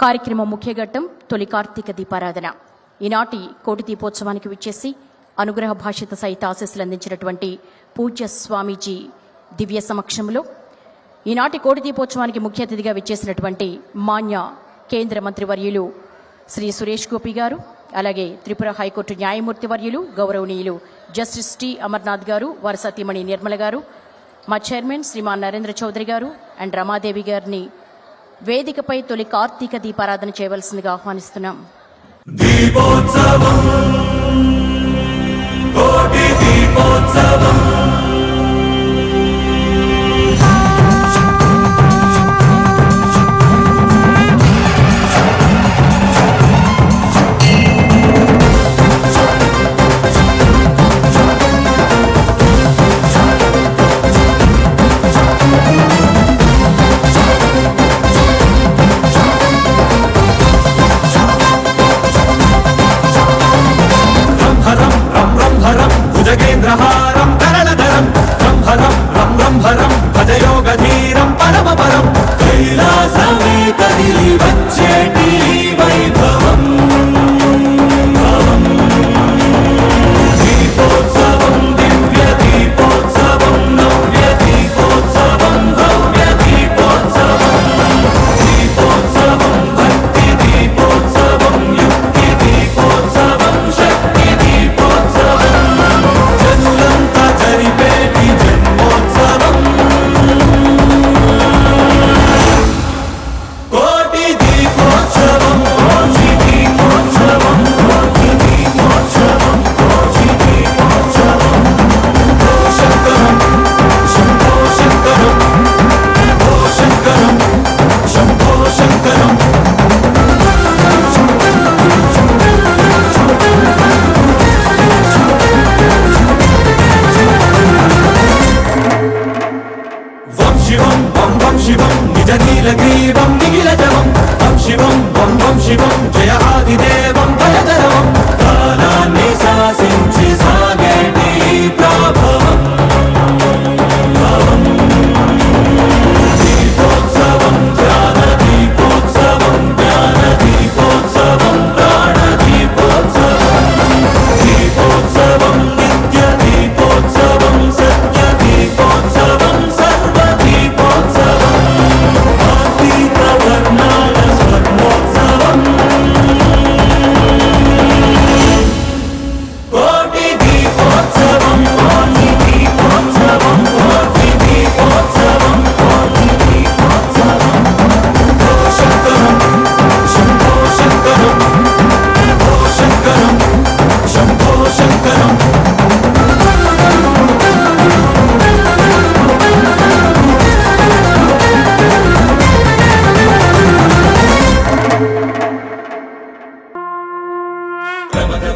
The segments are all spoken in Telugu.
కార్యక్రమం ముఖ్య ఘట్టం తొలి కార్తీక దీపారాధన. ఈనాటి కోటి దీపోత్సవానికి విచ్చేసి అనుగ్రహ భాషిత సహిత ఆశీస్సులు అందించినటువంటి పూజ్య స్వామీజీ దివ్య సమక్షంలో ఈనాటి కోటి దీపోత్సవానికి ముఖ్య అతిథిగా విచ్చేసినటువంటి మాన్య కేంద్ర మంత్రి వర్యులు శ్రీ సురేష్ గోపి గారు అలాగే త్రిపుర హైకోర్టు న్యాయమూర్తి వర్యులు గౌరవనీయులు జస్టిస్ టి అమర్నాథ్ గారు వారి సతీమణి నిర్మల గారు మా చైర్మన్ శ్రీమాన్ నరేంద్ర చౌదరి గారు అండ్ రమాదేవి గారిని వేదికపై తొలి కార్తీక దీపారాధన చేయవలసిందిగా ఆహ్వానిస్తున్నాం. దీపోత్సవం. కోటి దీపోత్సవం.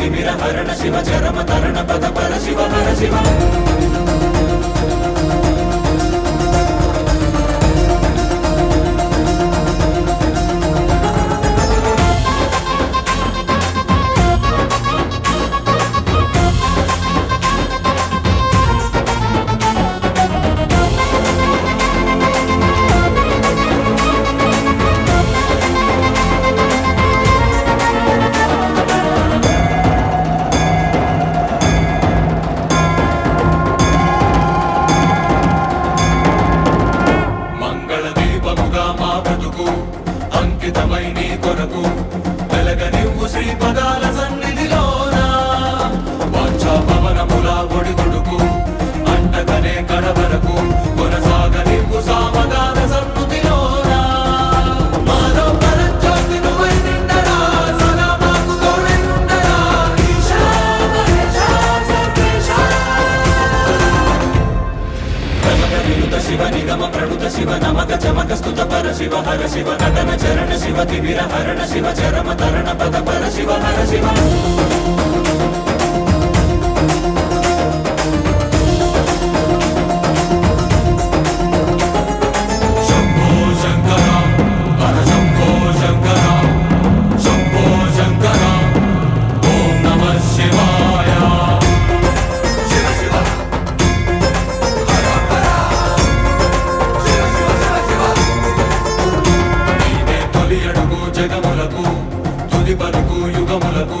తిమిర హరణ శివ చరమ తరణ పద పర శివ హర శివ. శివ తిమిర హరణ శివ చరమ తరణ పద పర శివ హర శివ. నాటి వరకు యుగములకు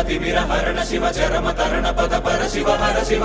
గణపతి విరహరణ శివ చరమ తరణ పద పర శివ హర శివ.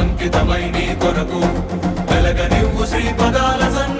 అంకితమై నీ కొరకు వెలగనివ్వు శ్రీ పదాల సన్న